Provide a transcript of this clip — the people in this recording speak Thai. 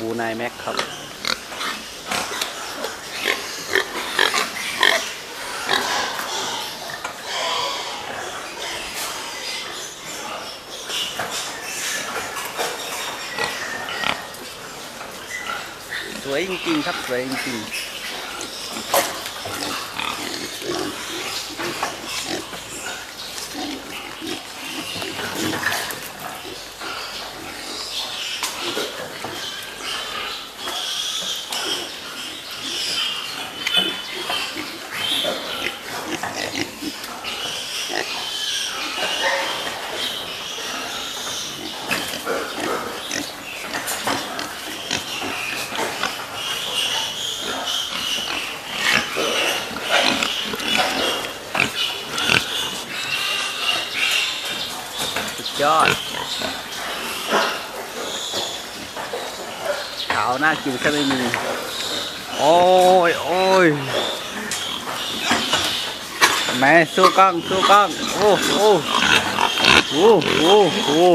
บูนายแม็กครับสวยจริงๆครับสวยจริงๆ ยอดขาวน่ากินแค่ไม่มี โอ้ยโอ้ยแม่สู้กล้องสู้กล้องโอ้โอ้โอ้โอ้โอ้